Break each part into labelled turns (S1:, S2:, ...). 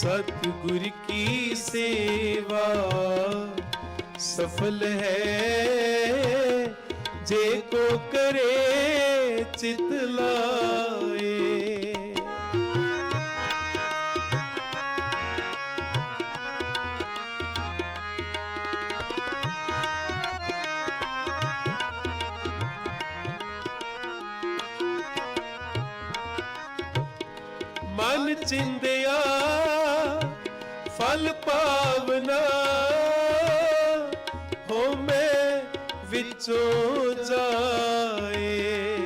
S1: ਸਤਿਗੁਰ ਕੀ ਸੇਵਾ ਸਫਲ ਹੈ ਜੇ ਕੋ ਕਰੇ ਚਿਤ ਲਾਏ ਮਨ ਚਿੰਦੇ ਫਲ ਪਾਵਨਾ ਹੋਮੇ ਵਿੱਚੋਂ ਜਾਏ।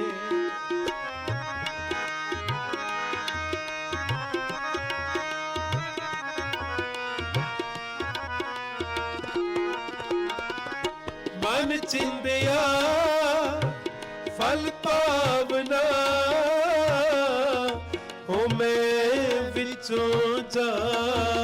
S1: ਮਨ ਚਿੰਦਿਆ ਫਲ ਪਾਵਨਾ ਹੋ ਵਿੱਚੋਂ ਜਾਏ।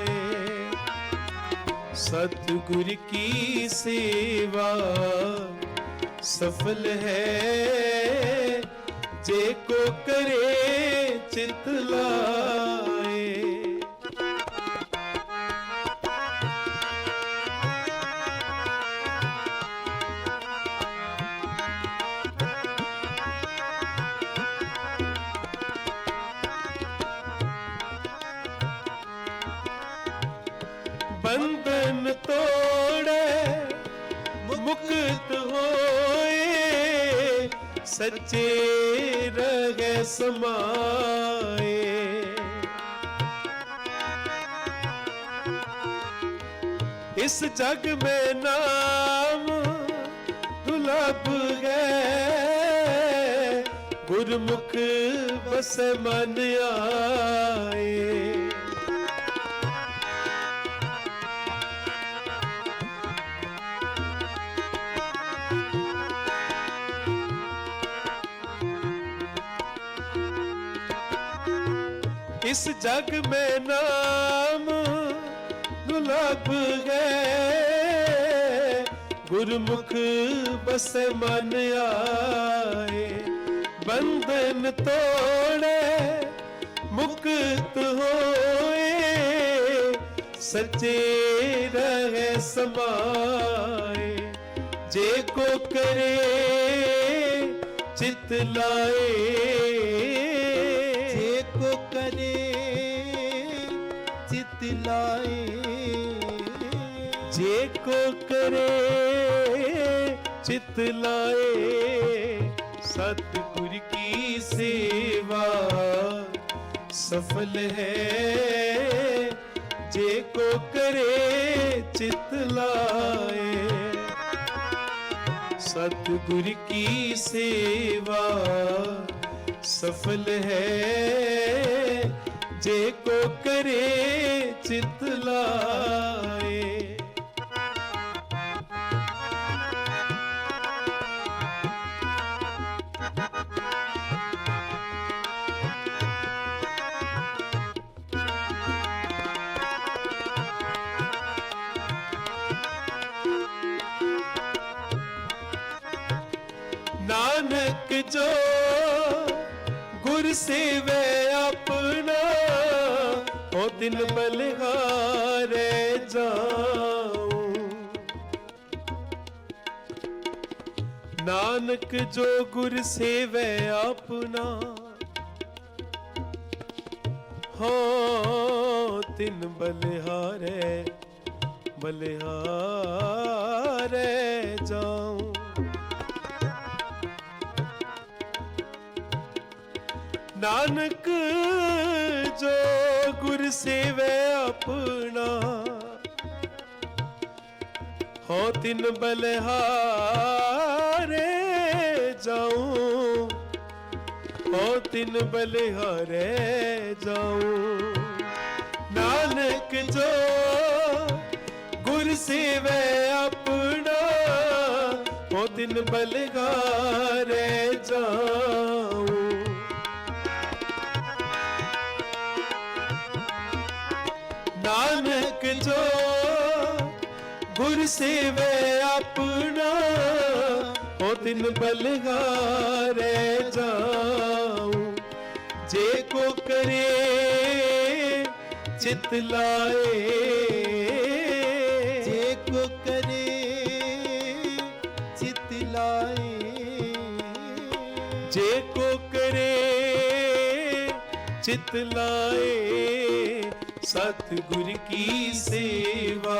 S1: ਸਤਿਗੁਰ ਕੀ ਸੇਵਾ ਸਫਲ ਹੈ? ਜੇ ਕੋ ਕਰੇ ਚਿਤ ਲਾਏ ਬੰਧਨ ਤੋੜੇ, ਮੁਕਤ ਹੋਏ, ਸੱਚੇ ਰਹਿ ਸਮਾਏ। ਇਸ ਜਗ में ਨਾਮ ਦੁਲਭ ਗਏ ਗੁਰਮੁਖ ਬਸ ਮਨ ਆਏ। ਇਸ ਜਗ में ਨਾਮ ਦੁਲਭ ਗਏ ਗੁਰਮੁਖ ਬਸ ਮਨ ਆਏ, ਬੰਧਨ ਤੋੜੇ, ਮੁਕਤ ਹੋਏ। ਸੱਚੇ ਰਹੇ ਸਮਾਏ, ਜੇ ਕੋ ਕਰੇ, ਚਿਤ ਲਾਏ।
S2: ਚਿਤ ਲਾਏ
S1: ਸਤਿਗੁਰ ਕੀ ਸੇਵਾ ਸਫਲ ਹੈ ਜੇ ਕੋ ਕਰੇ ਚਿਤ ਲਾਏ ਸਤਿਗੁਰ ਕੀ ਸੇਵਾ ਸਫਲ ਹੈ ਜੇ ਕੋ ਕਰੇ ਚਿਤ ਲਾਏ ਜੋ ਗੁਰ ਸੇਵੈ ਆਪਣਾ, ਉਹ ਤਿਨ ਬਲਿਹਾਰੇ ਜਾਉ। ਨਾਨਕ ਜੋ ਗੁਰ ਸੇਵੈ ਆਪਣਾ, ਹੋ ਤਿਨ ਬਲਿਹਾਰੇ ਬਲਿਹਾਰੇ ਜਾਉ। ਨਾਨਕ ਜੋ ਗੁਰ ਸੇਵੈ ਆਪਣਾ। ਹੋ ਤਿਨ ਬਲਿਹਾਰੇ ਜਾਉ। ਹੋ ਤਿਨ ਬਲਿਹਾਰੇ ਜਾਉ। ਨਾਨਕ ਜੋ ਗੁਰ ਸੇਵੈ ਆਪਣਾ। ਹੋ ਤਿਨ ਬਲਿਹਾਰੇ ਜਾਉ। ਗੁਰ ਸੇਵੈ ਆਪਣਾ ਹੋ ਤਿਨ ਬਲਗਾਰੇ ਜਾਉ ਜੇ ਕੋ ਕਰੇ ਚਿਤ ਲਾਏ
S2: ਜੇ ਕੋ ਕਰੇ ਚਿਤ ਲਾਏ
S1: ਜੇ ਕੋ ਕਰੇ ਚਿਤ ਲਾਏ ਸਤਿਗੁਰ ਕੀ ਸੇਵਾ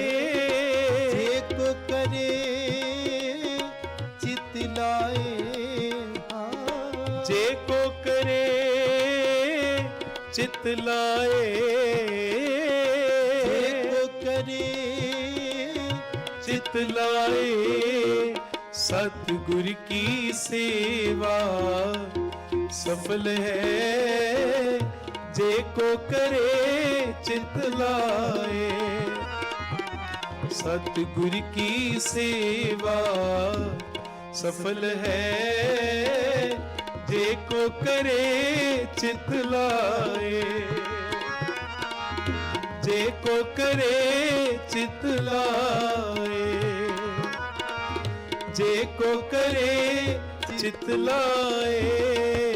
S2: ਚਿਤ ਲਾਏ। ਕੋ ਕਰੇ
S1: ਚਿਤ ਲਾਏ। ਸਤਿਗੁਰ ਕੀ ਸੇਵਾ ਸਫਲ ਹੈ। ਜੇ ਕੋ ਕਰੇ ਚਿਤ ਲਾਏ। ਸਤਿਗੁਰ ਕੀ ਸੇਵਾ ਸਫਲ ਹੈ। ਜੇ ਕੋ ਕਰੇ ਚਿਤ ਲਾਏ। ਜੇ ਕੋ ਕਰੇ ਚਿਤ ਲਾਏ। ਜੇ ਕੋ ਕਰੇ ਚਿਤ ਲਾਏ।